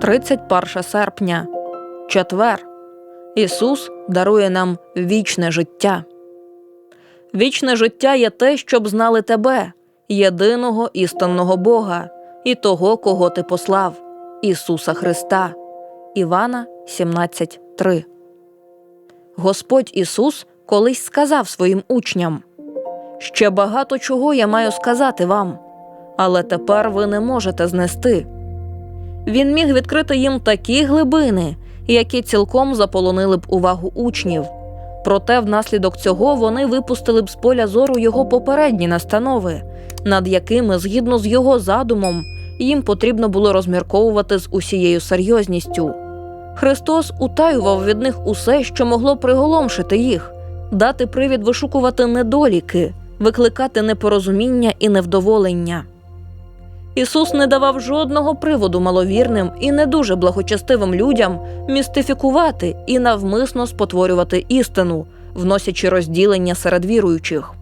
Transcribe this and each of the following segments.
31 серпня, четвер. Ісус дарує нам вічне життя. Вічне життя є те, щоб знали тебе, єдиного істинного Бога, і того, кого ти послав, Ісуса Христа. Івана 17.3 Господь Ісус колись сказав своїм учням: Ще багато чого я маю сказати вам, але тепер ви не можете знести. Він міг відкрити їм такі глибини, які цілком заполонили б увагу учнів. Проте, внаслідок цього, вони випустили б з поля зору його попередні настанови, над якими, згідно з його задумом, їм потрібно було розмірковувати з усією серйозністю. Христос утаював від них усе, що могло приголомшити їх, дати привід вишукувати недоліки, викликати непорозуміння і невдоволення. Ісус не давав жодного приводу маловірним і не дуже благочестивим людям містифікувати і навмисно спотворювати істину, вносячи розділення серед віруючих.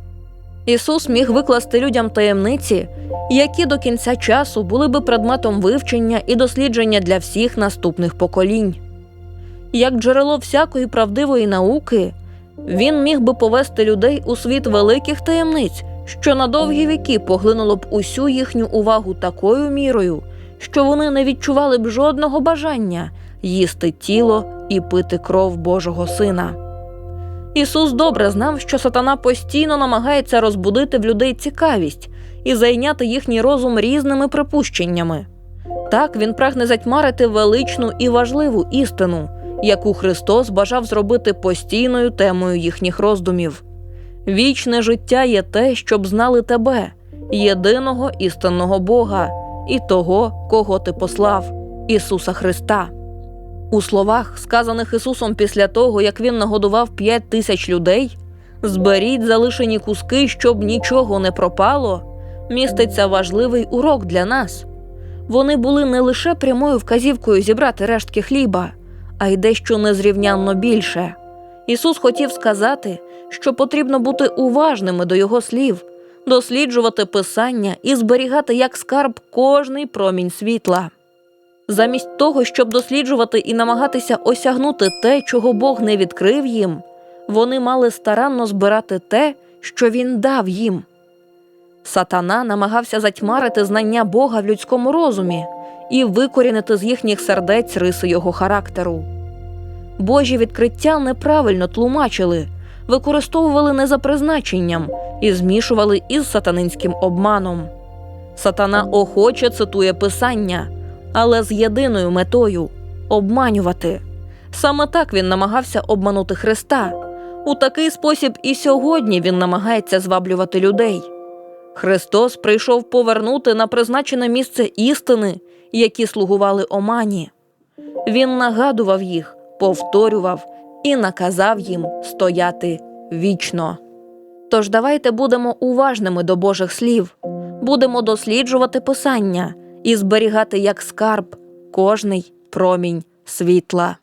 Ісус міг викласти людям таємниці, які до кінця часу були би предметом вивчення і дослідження для всіх наступних поколінь. Як джерело всякої правдивої науки, він міг би повести людей у світ великих таємниць, що на довгі віки поглинуло б усю їхню увагу такою мірою, що вони не відчували б жодного бажання їсти тіло і пити кров Божого Сина. Ісус добре знав, що сатана постійно намагається розбудити в людей цікавість і зайняти їхній розум різними припущеннями. Так він прагне затьмарити величну і важливу істину, яку Христос бажав зробити постійною темою їхніх роздумів. Вічне життя є те, щоб знали тебе, єдиного істинного Бога, і того, кого ти послав, Ісуса Христа. У словах, сказаних Ісусом після того, як Він нагодував п'ять тисяч людей, зберіть залишені куски, щоб нічого не пропало, міститься важливий урок для нас. Вони були не лише прямою вказівкою зібрати рештки хліба, а й дещо незрівнянно більше. Ісус хотів сказати, що потрібно бути уважними до Його слів, досліджувати Писання і зберігати як скарб кожний промінь світла. Замість того, щоб досліджувати і намагатися осягнути те, чого Бог не відкрив їм, вони мали старанно збирати те, що Він дав їм. Сатана намагався затьмарити знання Бога в людському розумі і викорінити з їхніх сердець риси його характеру. Божі відкриття неправильно тлумачили, використовували не за призначенням і змішували із сатанинським обманом. Сатана охоче цитує Писання, але з єдиною метою обманювати. Саме так він намагався обманути Христа. У такий спосіб і сьогодні він намагається зваблювати людей. Христос прийшов повернути на призначене місце істини, які слугували омані. Він нагадував їх, повторював і наказав їм стояти вічно. Тож давайте будемо уважними до Божих слів, будемо досліджувати Писання і зберігати як скарб кожний промінь світла.